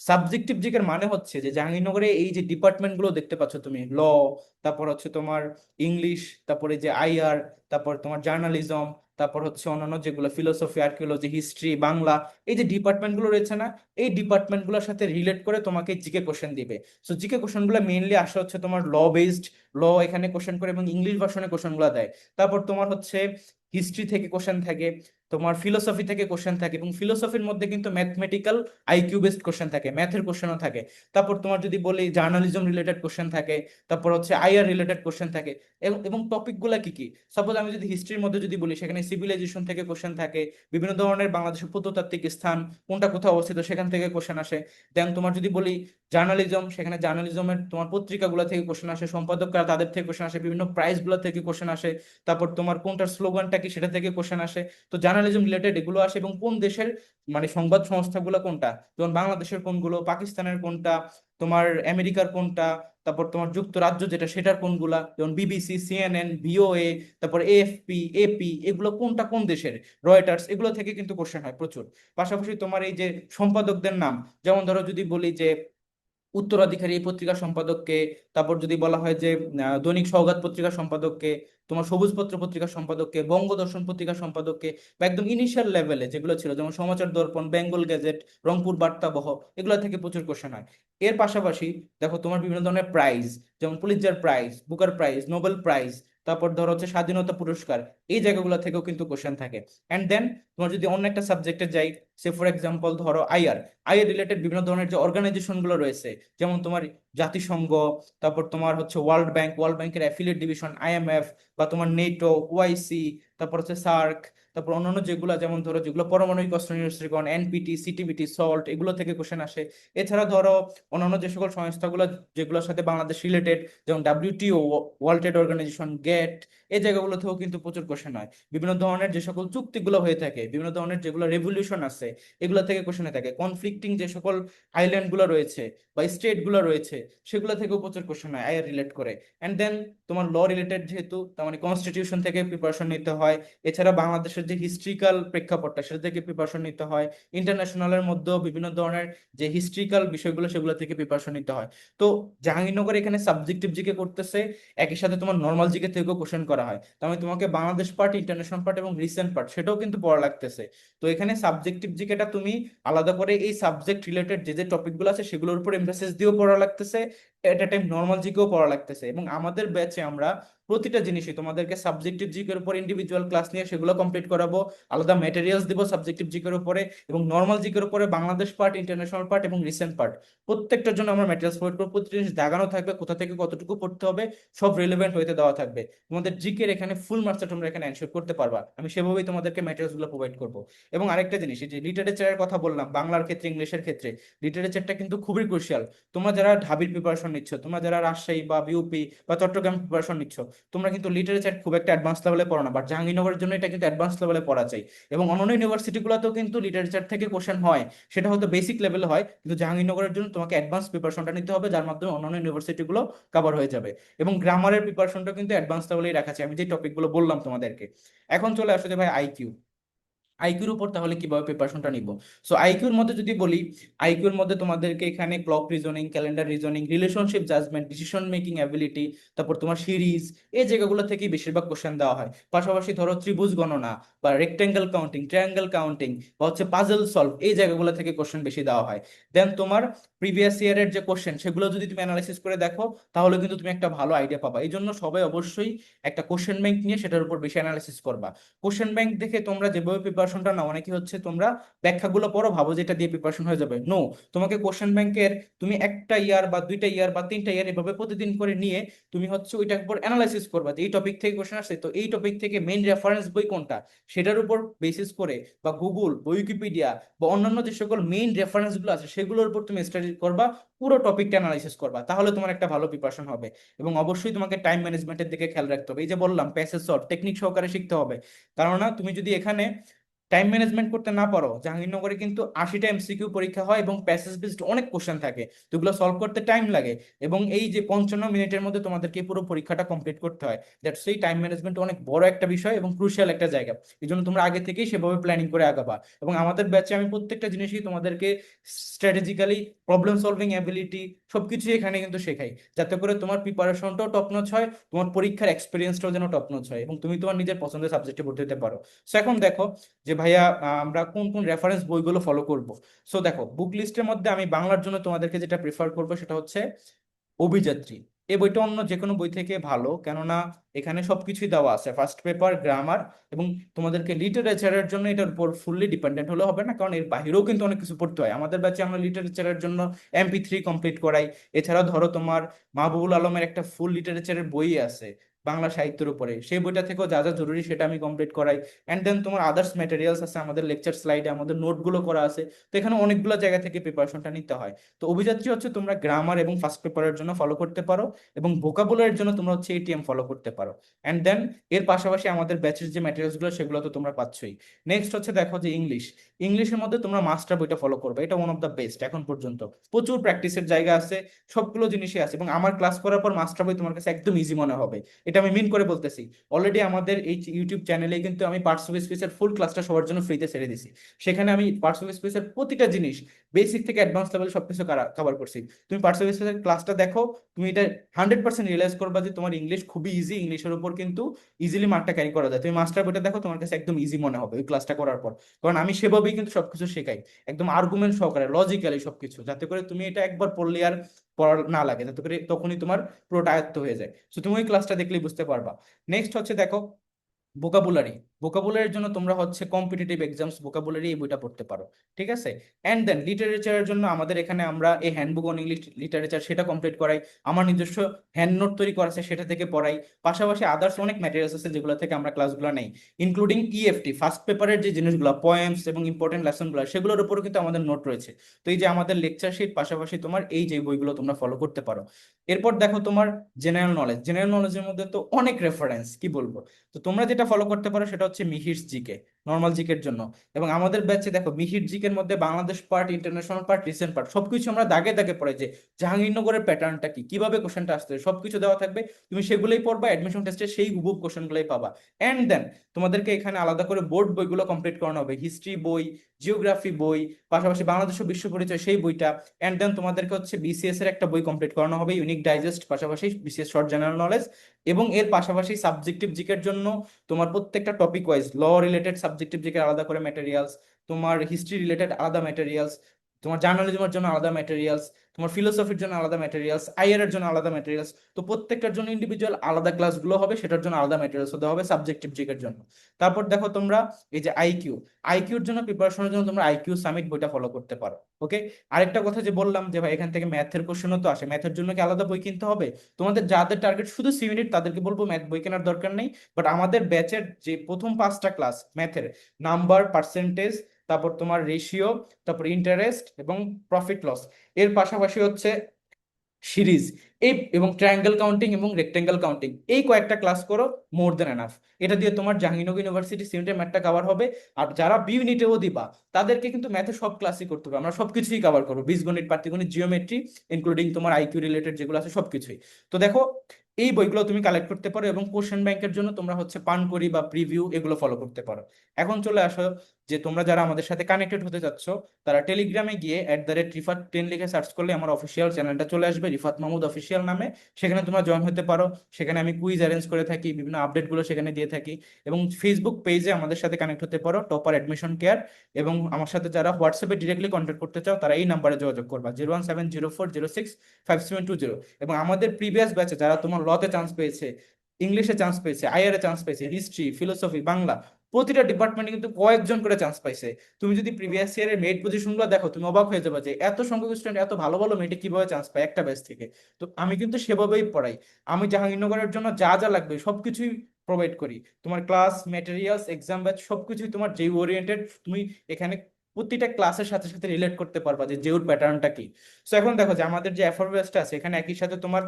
subjective জিকের মানে হচ্ছে যে জাহাঙ্গীরনগরে এই যে ডিপার্টমেন্টগুলো দেখতে পাচ্ছ তুমি ল তারপর হচ্ছে তোমার ইংলিশ তারপরে যে আইআর তারপর তোমার জার্নালিজম তারপর হচ্ছে অন্যান্য যেগুলো ফিলোসফি আর্কিওলজি হিস্ট্রি বাংলা, এই যে ডিপার্টমেন্টগুলো রয়েছে না, এই ডিপার্টমেন্টগুলোর সাথে রিলেট করে তোমাকে জিকে কোশ্চেন দিবে। সো জিকে কোশ্চেনগুলো মেইনলি আসে হচ্ছে তোমার ল বেসড ল এখানে কোশ্চেন করে এবং ইংলিশ ভার্সনে কোশ্চেনগুলো দেয়। তারপর তোমার হচ্ছে হিস্ট্রি থেকে কোশ্চেন থাকে, তোমার ফিলোসফি থেকে কোশ্চেন থাকে এবং ফিলোসফির মধ্যে কিন্তু ম্যাথমেটিক্যাল আইকিউ বেসড কোশ্চেন থাকে ম্যাথের কোশ্চেনও থাকে। তারপর তোমার যদি বলি জার্নালিজম রিলেটেড কোশ্চেন থাকে, তারপর হচ্ছে আইআর রিলেটেড কোশ্চেন থাকে এবং টপিকগুলো কি কি? সাপোজ আমি যদি হিস্ট্রির মধ্যে যদি বলি, সেখানে সিভিলাইজেশন থেকে কোশ্চেন থাকে, বিভিন্ন ধরনের বাংলাদেশের প্রত্নতাত্ত্বিক স্থান, কোনটা কোথাও অবস্থিত সেখান থেকে কোশ্চেন আসে। দেন তোমার যদি বলি জার্নালিজম, সেখানে জার্নালিজমের তোমার পত্রিকাগুলো থেকে কোশ্চেন আসে, সম্পাদকরা তাদের থেকে কোশ্চেন আসে, বিভিন্ন প্রাইজগুলো থেকে কোশ্চেন আসে, তারপর তোমার কোনটার স্লোগানটা কি সেটা থেকে কোশ্চেন আসে। তো জার্নালিজম রিলেটেড এগুলো আসে এবং কোন দেশের মানে সংবাদ সংস্থাগুলো কোনটা? যেমন বাংলাদেশের কোনগুলো, পাকিস্তানের কোনটা, তোমার আমেরিকার কোনটা, তারপর তোমার যুক্তরাজ্য যেটা সেটার কোনগুলা, যেমন বিবিসি সিএনএন ভিওএ তারপর এএফপি এপি এগুলো কোনটা কোন দেশের? রয়টার্স এগুলো থেকে কিন্তু কোশ্চেন হয় প্রচুর। পাশাপাশি তোমার এই যে সম্পাদকদের নাম, যেমন ধরো যদি বলি যে উত্তরাধিকারী এই পত্রিকার সম্পাদককে, তারপর যদি বলা হয় যে দৈনিক সওগাত পত্রিকার সম্পাদককে, তোমার সবুজ পত্র পত্রিকার সম্পাদককে, বঙ্গদর্শন পত্রিকার সম্পাদককে, বা একদম ইনিশিয়াল লেভেলে যেগুলো ছিল, যেমন সমাচার দর্পণ, বেঙ্গল গেজেট রংপুর বার্তাবহ, এগুলো থেকে প্রচুর কোশ্চেন হয়। এর পাশাপাশি দেখো তোমার বিভিন্ন ধরনের প্রাইজ যেমন Pulitzer prize Booker prize Nobel prize তারপর ধরো হচ্ছে স্বাধীনতা পুরস্কার, এই জায়গাগুলো থেকেও কিন্তু কোশ্চেন থাকে। অ্যান্ড দেন তোমার যদি অন্য একটা সাবজেক্টে যাই সে ফর এক্সাম্পল ধরো আইআর আইআর রিলেটেড বিভিন্ন ধরনের যে অর্গানাইজেশনগুলো রয়েছে, যেমন তোমার জাতিসংঘ, তারপর তোমার হচ্ছে ওয়ার্ল্ড ব্যাংক ওয়ার্ল্ড ব্যাংকের অ্যাফিলিয়েট ডিভিশন আইএমএফ বা তোমার নেটো ওয়াইসি তারপর হচ্ছে সার্ক তারপর অন্যান্য যেগুলো, যেমন ধরো যেগুলো পারমাণবিক অস্ত্র নিরস্ত্রীকরণ এনপিটি সিটিবিটি সল্ট এগুলো থেকে কোশ্চেন আসে। এছাড়া ধরো অন্যান্য যে সকল সংস্থাগুলো যেগুলোর সাথে বাংলাদেশ রিলেটেড যেমন WTO world trade organisation GATT এই জায়গাগুলো থেকেও কিন্তু প্রচুর কোশ্চেন হয়। বিভিন্ন ধরনের যে সকল চুক্তিগুলো হয়ে থাকে, বিভিন্ন ধরনের যেগুলো রেভলিউশন আছে, এগুলো থেকে কোশ্চেন থাকে। কনফ্লিক্টিং যে সকল আইল্যান্ডগুলো রয়েছে বা স্টেটগুলো রয়েছে, সেগুলো থেকেও প্রচুর কোশ্চেন হয় আইআর রিলেট করে। অ্যান্ড দেন তোমার ল রিলেটেড যেহেতু, তার মানে কনস্টিটিউশন থেকে প্রিপারেশন নিতে হয়। এছাড়া বাংলাদেশের যে হিস্ট্রিক্যাল প্রেক্ষাপটটা সেটা থেকে প্রিপারেশন নিতে হয়। ইন্টারন্যাশনালের মধ্যেও বিভিন্ন ধরনের যে হিস্ট্রিক্যাল বিষয়গুলো সেগুলো থেকে প্রিপারেশন নিতে হয়। তো জাহাঙ্গীরনগর এখানে সাবজেক্টিভ জিকে করতেছে, একই সাথে তোমার নর্মাল জিকে থেকেও কোশ্চেন করা হয়। তার তোমাকে বাংলাদেশ পার্ট ইন্টারন্যাশনাল পার্ট এবং রিসেন্ট পার্ট সেটাও কিন্তু পড়া লাগতেছে। তো এখানে সাবজেক্টিভ জিকেটা তুমি আলাদা করে এই সাবজেক্ট রিলেটেড যে যে টপিকগুলো আছে সেগুলোর উপর এমফাসিস দিয়েও পড়া লাগতেছে। এট টাইম নর্মাল জিকেও পড়া লাগতেছে। এবং আমাদের ব্যাচে আমরা প্রতিটা জিনিসই তোমাদেরকে সাবজেক্টিভ জিকের উপর ইন্ডিভিজুয়াল ক্লাস নিয়ে সেগুলো কমপ্লিট করাবো, আলাদা ম্যাটেরিয়ালস দিব সাবজেক্টিভ জিকের উপরে, এবং নর্মাল জিকের উপরে বাংলাদেশ পার্ট ইন্টারন্যাশনাল পার্ট এবং রিসেন্ট পার্ট প্রত্যেকটার জন্য আমরা ম্যাটেরিয়ালস প্রোভাইড করব, প্রতিটা জিনিস দাগানো থাকবে, কোথা থেকে কতটুকু পড়তে হবে, সব রিলেভেন্ট হইতে দেওয়া থাকবে। তোমাদের জিকের এখানে ফুল মার্কসটা তোমরা এখানে এনশিওর করতে পারবা। আমি সেভাবেই তোমাদেরকে ম্যাটেরিয়ালসগুলো প্রোভাইড করব। এবং আরেকটা জিনিস যে লিটারেচারের কথা বললাম, বাংলার ক্ষেত্রে, ইংলিশের ক্ষেত্রে লিটারেচারটা কিন্তু খুবই ক্রুশিয়াল তোমরা যারা ঢাবির প্রিপারেশন নিচ্ছ। তোমরা যারা রাজশাহী বা বিউপি বা চট্টগ্রাম প্রিপারেশন নিচ্ছ, তোমরা কিন্তু লিটারেচার খুব একটা অ্যাডভান্স লেভেলে পড়ো না বাট জাহাঙ্গীরনগরের জন্য এটা কিন্তু অ্যাডভান্স লেভেলে পড়া চাই। এবং অন্যান্য ইউনিভার্সিটিগুলোতেও কিন্তু লিটারেচার থেকে কোশ্চেন হয়, সেটা হয়তো বেসিক লেভেলে হয়, কিন্তু জাহাঙ্গীরনগরের জন্য তোমাকে অ্যাডভান্স প্রিপারেশনটা নিতে হবে, যার মাধ্যমে অন্যান্য ইউনিভার্সিটিগুলো কভার হয়ে যাবে। এবং গ্রামারের প্রিপারেশনটা কিন্তু অ্যাডভান্স লেভেলেই রাখা আছে আমি যে টপিকগুলো বললাম তোমাদেরকে। এখন চলে আসো যে ভাই আইকিউ আইকিউর উপর তাহলে কীভাবে প্রিপারেশনটা নিব? সো আইকিউর মধ্যে যদি বলি আইকিউর মধ্যে তোমাদেরকে এখানে clock reasoning calendar reasoning relationship judgement decision making ability তারপর তোমার সিরিজ এই জায়গাগুলো থেকে বেশিরভাগ কোশ্চেন দেওয়া হয়। পাশাপাশি ধরো ত্রিভুজ গণনা বা রেক্টেঙ্গেল কাউন্টিং ট্রায়াঙ্গেল কাউন্টিং বা হচ্ছে পাজল সলভ এই জায়গাগুলো থেকে কোশ্চেন বেশি দেওয়া হয়। দেন তোমার প্রিভিয়াস ইয়ারের যে কোশ্চেন সেগুলো যদি তুমি অ্যানালাইসিস করে দেখো, তাহলে কিন্তু তুমি একটা ভালো আইডিয়া পাবা। এই জন্য সবাই অবশ্যই একটা কোশ্চেন ব্যাংক নিয়ে সেটার উপর বেশি অ্যানালাইসিস করবা। কোশ্চেন ব্যাংক দেখে তোমরা যেভাবে প্রিপারেশনটা নাও। অনেকে হচ্ছে? তোমরা ব্যাখ্যাগুলো পড়ো, ভাবো যে এটা দিয়ে প্রিপারেশন হয়ে যাবে। নো তোমাকে কোশ্চেন ব্যাংকের তুমি একটা ইয়ার বা দুইটা ইয়ার বা তিনটা ইয়ার এভাবে প্রতিদিন করে নিয়ে তুমি হচ্ছে ওইটার উপর অ্যানালাইসিস করবা যে এই টপিক থেকে কোশ্চেন আসছে। তো এই টপিক থেকে মেইন রেফারেন্স বই কোনটা? সেটার উপর বেসিস করে বা গুগল বা উইকিপিডিয়া বা অন্যান্য যে সকল মেইন রেফারেন্সগুলো আছে, সেগুলোর উপর তুমি স্টাডি করবা, পুরো টপিকটা অ্যানালাইসিস করবা। তাহলে তোমার একটা ভালো প্রিপারেশন হবে। এবং অবশ্যই তোমাকে টাইম ম্যানেজমেন্টের দিকে খেয়াল রাখতে হবে। এই যে বললাম প্যাসেজ সলভ টেকনিক সহকারে শিখতে হবে। কেননা তুমি যদি এখানে টাইম ম্যানেজমেন্ট করতে না পারো, জাহাঙ্গীরনগরে কিন্তু আশিটা এমসিকিউ পরীক্ষা হয় এবং প্যাসেজ বেসড অনেক কোশ্চেন থাকে। তো এগুলো সলভ করতে টাইম লাগে এবং এই যে পঞ্চান্ন মিনিটের মধ্যে তোমাদেরকে পুরো পরীক্ষাটা কমপ্লিট করতে হয়। দ্যাটস সেই টাইম ম্যানেজমেন্ট অনেক বড় একটা বিষয় এবং ক্রুশিয়াল একটা জায়গা। এই জন্য তোমরা আগে থেকেই সেভাবে প্ল্যানিং করে আগাবা। এবং আমাদের ব্যাচে আমি প্রত্যেকটা জিনিসই তোমাদেরকে স্ট্র্যাটেজিক্যালি প্রবলেম সলভিং অ্যাবিলিটি সবকিছুই এখানে কিন্তু শেখাই। যাতে করে তোমার প্রিপারেশনটাও টপ নচ হয়, তোমার পরীক্ষার এক্সপিরিয়েন্সটাও যেন টপ নচ হয় এবং তুমি তোমার নিজের পছন্দের সাবজেক্টে ভর্তি হতে পারো। সো এখন দেখো যে ভাইয়া আমরা কোন কোন রেফারেন্স বইগুলো ফলো করব? সো দেখো বুক লিস্টের মধ্যে আমি বাংলার জন্য তোমাদেরকে যেটা প্রিফার করব সেটা হচ্ছে অভিযাত্রী। এই বইটা অন্য যে কোনো বই থেকে ভালো, কেননা এখানে সবকিছুই দেওয়া আছে। ফার্স্ট পেপার গ্রামার এবং তোমাদেরকে লিটারেচারের জন্য এটার উপর ফুললি ডিপেন্ডেন্ট হলে হবে না, কারণ এর বাইরেও কিন্তু অনেক কিছু পড়তে হয়। আমাদের ব্যাচে আমরা লিটারেচারের জন্য এমপি থ্রি কমপ্লিট করাই। এছাড়াও ধরো তোমার মাহবুবুল আলমের একটা ফুল লিটারেচারের বই আছে। বাংলা সাহিত্যের উপরে। সেই বইটা থেকেও যা যা জরুরি সেটা আমি কমপ্লিট করাই। অ্যান্ড দেন তোমার আদার্স ম্যাটেরিয়ালস আছে, আমাদের লেকচার স্লাইডে আমাদের নোটগুলো করা আছে। তো এখানে অনেকগুলো জায়গা থেকে প্রিপারেশনটা নিতে হয়। তো অভিযাত্রী হচ্ছে তোমরা গ্রামার এবং ফার্স্ট পেপারের জন্য ফলো করতে পারো এবং ভোকাবুলারির জন্য তোমরা হচ্ছে এটিএম ফলো করতে পারো। অ্যান্ড দেন এর পাশাপাশি আমাদের ব্যাচের যে ম্যাটেরিয়ালসগুলো সেগুলো তো তোমরা পাচ্ছই। নেক্সট হচ্ছে দেখো যে ইংলিশ ইংলিশের মধ্যে তোমরা মাস্টার বইটা ফলো করবে। এটা ওয়ান অফ দ্য বেস্ট এখন পর্যন্ত। প্রচুর প্র্যাকটিসের জায়গা আছে, সবগুলো জিনিসই আছে এবং আমার ক্লাস করার পর মাস্টার বই তোমার কাছে একদম ইজি মনে হবে। এটা এটা আমি মিন করে বলতেছি। অলরেডি আমাদের এই ইউটিউব চ্যানেলে কিন্তু আমি পার্টস অফ স্পেসের ফুল ক্লাসটা সবার জন্য ফ্রিতে ছেড়ে দিছি। সেখানে আমি পার্টস অফ স্পেসের প্রতিটা জিনিস বেসিক থেকে অ্যাডভান্স লেভেল সবকিছু কভার করছি। তুমি পার্টস অফ স্পেসের ক্লাসটা দেখো, তুমি এটা হান্ড্রেড পার্সেন্ট রিয়েলাইজ করবা যে তোমার ইংলিশ খুবই ইজি ইংলিশের উপর কিন্তু ইজিলি মার্কটা ক্যারি করা যায়। তুমি মাস্টার বইটা দেখো, তোমার কাছে একদম ইজি মনে হবে ওই ক্লাসটা করার পর। কারণ আমি সেভাবেই কিন্তু সবকিছু শেখাই। একদম আর্গুমেন্ট সহকারে লজিক্যালি সবকিছু। যাতে করে তুমি এটা একবার পড়লে আর পড়ার না লাগে, যাতে করে তখনই তোমার পুরোটা আয়ত্ত হয়ে যায়। তো তুমি ওই ক্লাসটা দেখলেই বুঝতে পারবা। নেক্সট হচ্ছে দেখো ভোকাবুলারি ভোকাবুলারির জন্য তোমরা হচ্ছে কম্পিটিটিভ এক্সামস ভোকাবুলারি এই বইটা পড়তে পারো, ঠিক আছে? অ্যান্ড দেন লিটারেচারের জন্য আমাদের এখানে আমরা এই হ্যান্ডবুক অন ইংলিশ লিটারেচার সেটা কমপ্লিট করাই, আমার নিজস্ব হ্যান্ড নোট তৈরি করা আছে সেটা থেকে পড়াই, পাশাপাশি আদার্স অনেক ম্যাটেরিয়ালস আছে যেগুলো থেকে আমরা ক্লাসগুলো নেই ইনক্লুডিং ইএফটি ফার্স্ট পেপারের যে জিনিসগুলো পয়েমস এবং ইম্পর্টেন্ট লেসনগুলো সেগুলোর উপরও কিন্তু আমাদের নোট রয়েছে। তো এই যে আমাদের লেকচার শিট পাশাপাশি তোমার এই যে বইগুলো তোমরা ফলো করতে পারো। এরপর দেখো তোমার জেনারেল নলেজ জেনারেল নলেজের মধ্যে তো অনেক রেফারেন্স কি বলব? তো তোমরা যেটা ফলো করতে পারো সেটা হচ্ছে মিহির জিকে। নর্মাল জিকের জন্য। এবং আমাদের ব্যাচে দেখো মিহির জিকের মধ্যে Bangladesh part international part recent part সবকিছু আমরা দাগে দাগে পড়ে যে জাহাঙ্গীরনগরের প্যাটার্নটা কি, কীভাবে কোশ্চেনটা আসতে সবকিছু দেওয়া থাকবে। তুমি সেগুলোই পড়বা অ্যাডমিশন টেস্টে সেই হুবহুব কোশ্চেনগুলোই পাবা। অ্যান্ড দেন তোমাদেরকে এখানে আলাদা করে বোর্ড বইগুলো কমপ্লিট করানো হবে। হিস্ট্রি বই জিওগ্রাফি বই, পাশাপাশি বাংলাদেশ বিশ্ব পরিচয় সেই বইটা। অ্যান্ড দেন তোমাদেরকে হচ্ছে বিসিএস এর একটা বই কমপ্লিট করানো হবে ইউনিক ডাইজেস্ট পাশাপাশি বিসিএস শর্ট জেনারেল নলেজ এবং এর পাশাপাশি সাবজেক্টিভ জিকের জন্য তোমার প্রত্যেকটা topic wise law related subjective জিকের আলাদা করে ম্যাটেরিয়ালস তোমার হিস্ট্রি রিলেটেড আলাদা ম্যাটেরিয়ালস তোমার জার্নালিজমের জন্য আলাদা ম্যাটেরিয়ালস তোমার ফিলোসফির জন্য আলাদা ম্যাটেরিয়ালস আইআর এর জন্য আলাদা ম্যাটেরিয়ালস তো প্রত্যেকটার জন্য ইন্ডিভিজুয়াল আলাদা ক্লাসগুলো হবে, সেটার জন্য আলাদা ম্যাটেরিয়ালস হতে হবে সাবজেক্টিভ জিকের জন্য। তারপর দেখো তোমরা এই যে আইকিউ আইকিউর জন্য প্রিপারেশনের জন্য তোমরা আইকিউ সামিট বইটা ফলো করতে পারো ওকে আরেকটা কথা যে বললাম যে ভাই এখান থেকে ম্যাথের কোশ্চেনও তো আসে ম্যাথের জন্য কি আলাদা বই কিনতে হবে? তোমাদের যাদের টার্গেট শুধু সি ইউনিট তাদেরকে বলব ম্যাথ বই কেনার দরকার নেই বাট আমাদের ব্যাচের যে প্রথম পাঁচটা ক্লাস ম্যাথের নাম্বার পার্সেন্টেজ তারপর তোমার রেশিও তারপর ইন্টারেস্ট এবং প্রফিট লস এর পাশাপাশি হচ্ছে সিরিজ। এই এবং ট্রায়াঙ্গেল কাউন্টিং এবং রেক্টেঙ্গেল কাউন্টিং এই কয়েকটা ক্লাস করো মোর দেন এনাফ এটা দিয়ে তোমার জাহাঙ্গীরনগর ইউনিভার্সিটি সিউনিটের ম্যাথটা কভার হবে। আর যারা বি ইউনিটেও দিবা, তাদেরকে কিন্তু ম্যাথে সব ক্লাসই করতে হবে। আমরা সব কিছুই কভার করব বীজগণিত পাটিগণিত জিওমেট্রি ইনক্লুডিং তোমার আইকিউ রিলেটেড যেগুলো আছে সব কিছুই তো দেখো, এই বইগুলো তুমি কালেক্ট করতে পারো এবং কোশ্চেন ব্যাংকের জন্য তোমরা হচ্ছে পানকড়ি বা প্রিভিউ এগুলো ফলো করতে পারো। এখন চলে আসো যে তোমরা যারা আমাদের সাথে কানেক্টেড হতে চাচ্ছ, তারা টেলিগ্রামে গিয়ে at the rate Rifat ten লিখে সার্চ করলে আমার অফিসিয়াল চ্যানেলটা চলে আসবে, রিফাত মাহমুদ অফিসিয়াল নামে। সেখানে তোমরা জয়েন হতে পারো। সেখানে আমি কুইজ অ্যারেঞ্জ করে থাকি, বিভিন্ন আপডেটগুলো সেখানে দিয়ে থাকি। এবং ফেসবুক পেজে আমাদের সাথে কানেক্ট হতে পারো টপার অ্যাডমিশন কেয়ার এবং আমার সাথে যারা হোয়াটসঅ্যাপে ডিরেক্টলি কন্ট্যাক্ট করতে চাও, তারা এই নাম্বারে যোগাযোগ করবা zero one seven zero four zero six five seven two zero এবং আমাদের প্রিভিয়াস ব্যাচে যারা তোমার লতে চান্স পেয়েছে ইংলিশে চান্স পেয়েছে আইআর চান্স পেয়েছে হিস্ট্রি ফিলোসফি বাংলা প্রতিটা ডিপার্টমেন্টে কিন্তু কয়েকজন করে চান্স পাইছে। তুমি যদি প্রিভিয়াস ইয়ারের মেড পজিশনগুলো দেখো, তুমি অবাক হয়ে যাবে যে এত সংখ্যক স্টুডেন্ট এত ভালো ভালো মেটে কীভাবে চান্স পায় একটা ব্যাচ থেকে। তো আমি কিন্তু সেভাবেই পড়াই। আমি জাহাঙ্গীরনগরের জন্য যা যা লাগবে সবকিছুই প্রোভাইড করি। তোমার ক্লাস ম্যাটেরিয়ালস এক্সাম ব্যাচ সবকিছুই তোমার যে ওরিয়েন্টেড তুমি এখানে প্রতিটা ক্লাসের সাথে সাথে রিলেট করতে পারবা যে জেউর প্যাটার্নটা কি। সো এখন দেখো যে আমাদের যে এফআর ব্যাচটা আছে, এখানে একই সাথে তোমার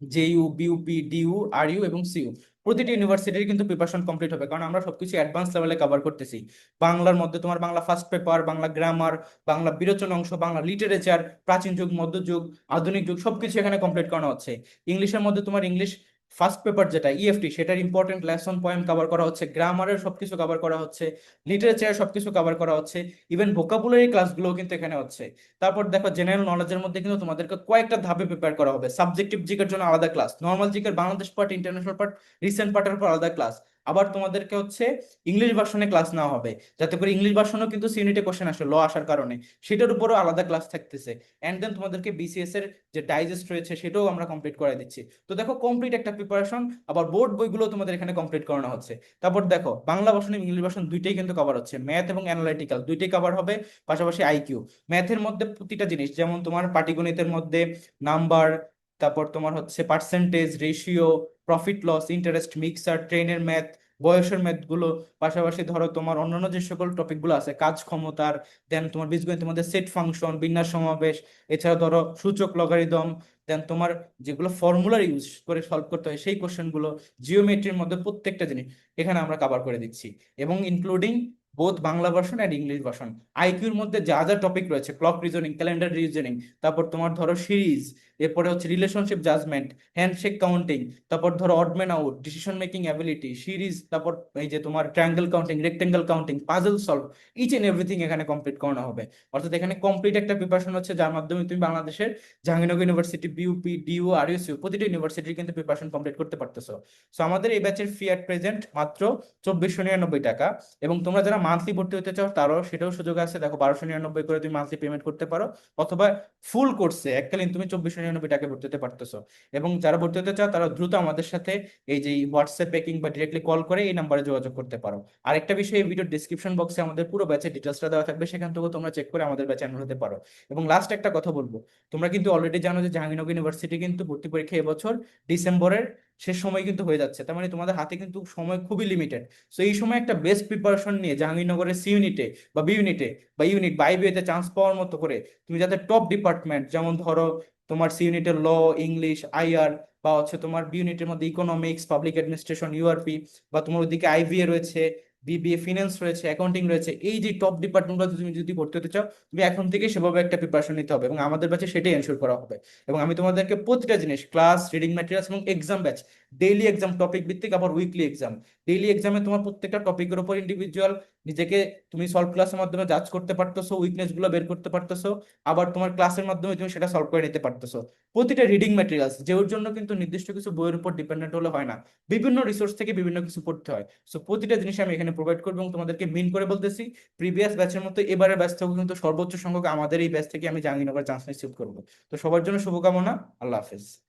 জেইউ বিউপি ডিইউ আরইউ এবং সিইউ প্রতিটি ইউনিভার্সিটির কিন্তু প্রিপারেশন কমপ্লিট হবে। কারণ আমরা সবকিছু অ্যাডভান্স লেভেলে কভার করতেছি। বাংলার মধ্যে তোমার Bangla first paper Bangla grammar Bangla বিরোচন অংশ, বাংলা লিটারেচার প্রাচীন যুগ, মধ্যযুগ, আধুনিক যুগ, সবকিছু এখানে কমপ্লিট করানো হচ্ছে। ইংলিশের মধ্যে তোমার ইংলিশ ফার্স্ট পেপার যেটা ইএফটি সেটার ইম্পর্টেন্ট লেসন পয়েন্ট কভার করা হচ্ছে গ্রামারের সবকিছু কভার করা হচ্ছে লিটারেচার সবকিছু কভার করা হচ্ছে ইভেন ভোকাবুলারি ক্লাসগুলো কিন্তু এখানে হচ্ছে। তারপর দেখো জেনারেল নলেজের মধ্যে কিন্তু তোমাদেরকে কয়েকটা ধাপে প্রিপেয়ার করা হবে। সাবজেক্টিভ জিকের জন্য আলাদা ক্লাস নর্মাল জিকের Bangladesh part international part recent পার্টের পর আলাদা ক্লাস আবার তোমাদেরকে হচ্ছে ইংলিশ ভার্সনে ক্লাস নেওয়া হবে। যাতে করে ইংলিশ ভার্সনও কিন্তু সিউনিটে কোশ্চেন আসে ল আসার কারণে। সেটার উপরও আলাদা ক্লাস থাকতেছে। অ্যান্ড দেন তোমাদেরকে বিসিএস এর যে ডাইজেস্ট রয়েছে, সেটাও আমরা কমপ্লিট করে দিচ্ছি। তো দেখো কমপ্লিট একটা প্রিপারেশন আবার বোর্ড বইগুলো তোমাদের এখানে কমপ্লিট করানো হচ্ছে। তারপর দেখো, বাংলা ভার্সন এবং ইংলিশ ভার্সন দুইটাই কিন্তু কভার হচ্ছে। ম্যাথ এবং অ্যানালাইটিক্যাল দুইটাই কভার হবে, পাশাপাশি আইকিউ ম্যাথের মধ্যে প্রতিটা জিনিস, যেমন তোমার পাটিগণিতের মধ্যে নাম্বার তারপর তোমার হচ্ছে percentage ratio profit loss interest mixture ট্রেনের ম্যাথ বয়সের ম্যাথগুলো, পাশাপাশি ধরো তোমার অন্যান্য যে সকল টপিকগুলো আছে, কাজ ক্ষমতার দেন তোমার বীজগণিতের মধ্যে সেট ফাংশন বিন্যাস সমাবেশ, এছাড়া ধরো সূচক লগারিদম দেন তোমার যেগুলো ফর্মুলার ইউজ করে সলভ করতে হয়, সেই কোশ্চেনগুলো জিওমেট্রির মধ্যে প্রত্যেকটা জিনিস এখানে আমরা কভার করে দিচ্ছি। এবং including both Bangla version and English version আইকিউর মধ্যে যা যা টপিক রয়েছে ক্লক রিজনিং ক্যালেন্ডার রিজনিং তারপর তোমার ধরো সিরিজ এরপরে হচ্ছে রিলেশনশিপ জাজমেন্ট হ্যান্ডশেক কাউন্টিং তারপর ধরো odd man out decision making ability series তারপর এই যে তোমার triangle counting rectangle counting puzzle solve each and everything এখানে কমপ্লিট করানো হবে। অর্থাৎ এখানে কমপ্লিট একটা প্রিপারেশন হচ্ছে যার মাধ্যমে তুমি বাংলাদেশের জাহাঙ্গীরনগর ইউনিভার্সিটি বিউপি ডিইউ আর ইউসিউ প্রতিটি ইউনিভার্সিটির কিন্তু প্রিপারেশন কমপ্লিট করতে পারতেছো। সো আমাদের এই ব্যাচের ফি অ্যাট প্রেজেন্ট মাত্র চব্বিশশো নিরানব্বই টাকা এবং তোমরা যারা মান্থলি ভর্তি হতে চাও তারও সেটাও সুযোগ আছে। দেখো বারোশো নিরানব্বই করে তুমি মান্থলি পেমেন্ট করতে পারো। অথবা ফুল কোর্সে এককালীন তুমি চব্বিশশো নিরানব্বই টাকা ভর্তি হতে পারতেছো। এবং যারা ভর্তি হতে চাও, তারা দ্রুত আমাদের সাথে এই যে হোয়াটসঅ্যাপে কিংবা ডিরেক্টলি কল করে এই নাম্বারে যোগাযোগ করতে পারো। আরেকটা বিষয়, এই ভিডিওর ডিসক্রিপশন বক্সে আমাদের পুরো ব্যাচের ডিটেলসটা দেওয়া থাকবে, সেখান থেকেও তোমরা চেক করে আমাদের ব্যাচে এনরোল হতে পারো। এবং লাস্ট একটা কথা বলব, তোমরা কিন্তু অলরেডি জানো যে জাহাঙ্গীরনগর ইউনিভার্সিটি কিন্তু ভর্তি পরীক্ষা এবছর ডিসেম্বরের শেষ সময় কিন্তু হয়ে যাচ্ছে। তার মানে তোমাদের হাতে কিন্তু সময় খুবই লিমিটেড সো এই সময় একটা বেস্ট প্রিপারেশন নিয়ে জাহাঙ্গীরনগরের সি ইউনিটে বা বি ইউনিটে বা ইউনিট বা আইবিএতে চান্স পাওয়ার মতো করে, তুমি যাতে টপ ডিপার্টমেন্ট যেমন ধরো তোমার সি ইউনিটের ল, ইংলিশ আইআর বা হচ্ছে তোমার বি ইউনিটের মধ্যে ইকোনমিক্স পাবলিক অ্যাডমিনিস্ট্রেশন ইউআরপি বা তোমার ওদিকে আইবিএ রয়েছে বিবিএ ফিনান্স রয়েছে অ্যাকাউন্টিং রয়েছে, এই যে টপ ডিপার্টমেন্টগুলো তুমি যদি ভর্তি হতে চাও, তুমি এখন থেকে সেভাবে একটা প্রিপারেশন নিতে হবে এবং আমাদের ব্যাচে সেটাই এনশোর করা হবে। এবং আমি তোমাদেরকে প্রতিটা জিনিস ক্লাস রিডিং ম্যাটেরিয়ালস এবং exam batch daily exam topic ভিত্তিক আবার উইকলি এক্সাম ডেইলি এক্সামে তোমার প্রত্যেকটা টপিকের উপর ইন্ডিভিজুয়াল নিজেকে তুমি সলভ ক্লাসের মাধ্যমে জাজ করতে পারতেছো উইকনেসগুলো বের করতে পারতেছো, আবার তোমার ক্লাসের মাধ্যমে তুমি সেটা সলভ করে নিতে পারতেছো। প্রতিটা রিডিং ম্যাটেরিয়ালস যেওর জন্য কিন্তু নির্দিষ্ট কিছু বইয়ের উপর ডিপেন্ডেন্ট হলে হয় না। বিভিন্ন রিসোর্স থেকে বিভিন্ন কিছু পড়তে হয়। সো প্রতিটা জিনিস আমি এখানে প্রোভাইড করব এবং তোমাদেরকে মিন করে বলতেছি। প্রিভিয়াস ব্যাচের মতো এবারের ব্যাচ থেকে কিন্তু সর্বোচ্চ সংখ্যক আমাদের এই ব্যাচ থেকে আমি জাহাঙ্গীরনগর চান্স নিশ্চিত করব। তো সবার জন্য শুভকামনা, আল্লাহ হাফেজ।